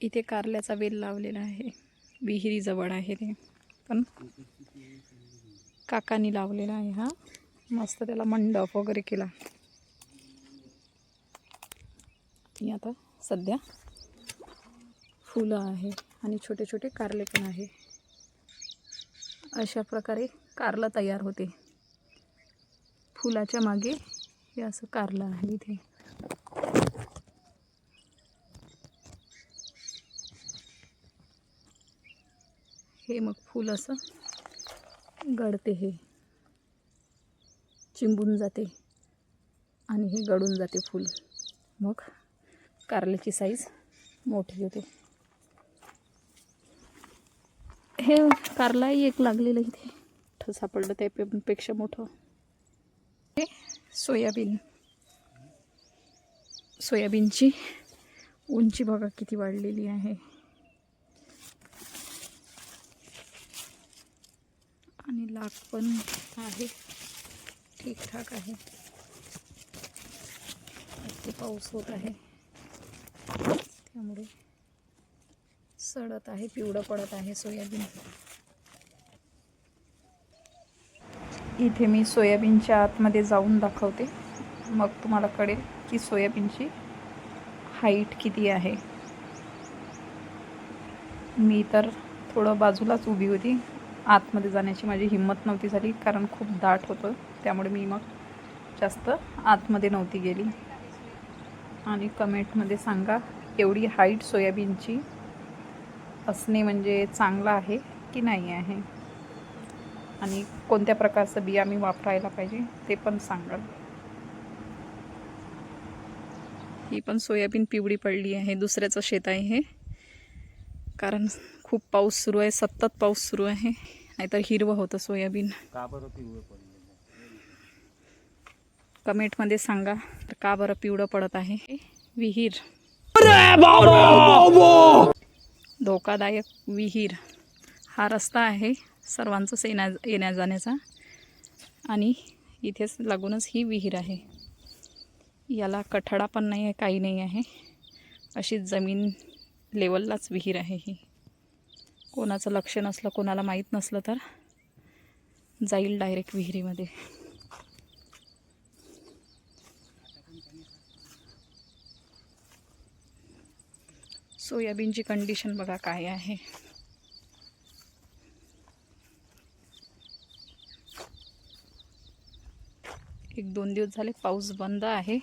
इथे कारल्याचा वेल लावलेला आहे. विहिरीजवळ आहे ते. पण काकांनी लावलेला आहे हा. मस्त त्याला मंडप वगैरे केला. ही आता सध्या फुलं आहे आणि छोटे छोटे कारले पण आहे. अशा प्रकारे कारलं तयार होते. फुलाच्या मागे हे असं कारलं आहे इथे. हे मग फूल असं गळते हे. चिंबून जाते आणि हे गळून जाते फूल. मग कारल्याची साईज मोठी होते. हे कारलाही एक लागलेलं इथे. मोठं सापडलं त्यापेक्षा मोठं. हे सोयाबीन. सोयाबीनची उंची बघा किती वाढलेली आहे आणि लाख पण आहे. ठीकठाक आहे. ते पाऊस होत आहे. त्यामुळे सडत आहे पिवळं पडत आहे सोयाबीन. इथे मी सोयाबीनच्या आतमध्ये जाऊन दाखवते. मग तुम्हाला कळेल की सोयाबीनची हाईट किती आहे. मी तर थोडं बाजूलाच उभी होती. आतमध्ये जाण्याची माझी हिंमत नव्हती झाली कारण खूप दाट होतं. त्यामुळे मी मग जास्त आतमध्ये नव्हती गेली. आणि कमेंटमध्ये सांगा एवढी हाईट सोयाबीनची असणे म्हणजे चांगलं आहे की नाही आहे? आणि कोणत्या प्रकारचं बिया मी वापरायला पाहिजे ते पण सांगा. ही पण सोयाबीन पिवळी पडली आहे दुसऱ्याचं शेत आहे हे. कारण खूप पाऊस सुरू आहे सतत पाऊस सुरू आहे. नाहीतर हिरवं होतं सोयाबीन. का बरं पिवळं कमेंटमध्ये सांगा तर का बरं पिवळं पडत आहे? हे विहीर. धोकादायक विहीर. हा रस्ता आहे सर्वांचंच येण्या येण्या जाण्याचा. आणि इथेच लागूनच ही विहीर आहे. याला कठडा पण नाही आहे काही नाही आहे. अशी जमीन लेवललाच विहीर आहे ही. कोणाचं लक्ष नसलं कोणाला माहीत नसलं तर जाईल डायरेक्ट विहिरीमध्ये. सोयाबीनची कंडिशन बघा काय आहे. एक दोन दिवस झाले पाऊस बंद आहे.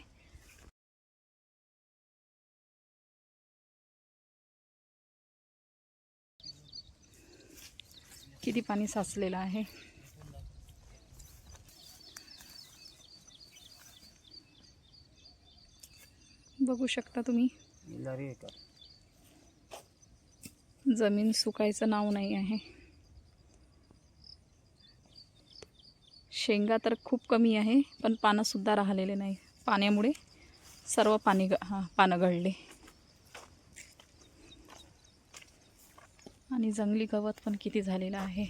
किती पाणी साचलेलं आहे? बघू शकता तुम्ही. जमीन सुकायचं नाव नाही आहे. शेंगा तर खूप कमी आहे पण पानंसुद्धा राहिलेले नाही. पाण्यामुळे सर्व पाणी ग हां पानं गळले. आणि जंगली गवत पण किती झालेलं आहे.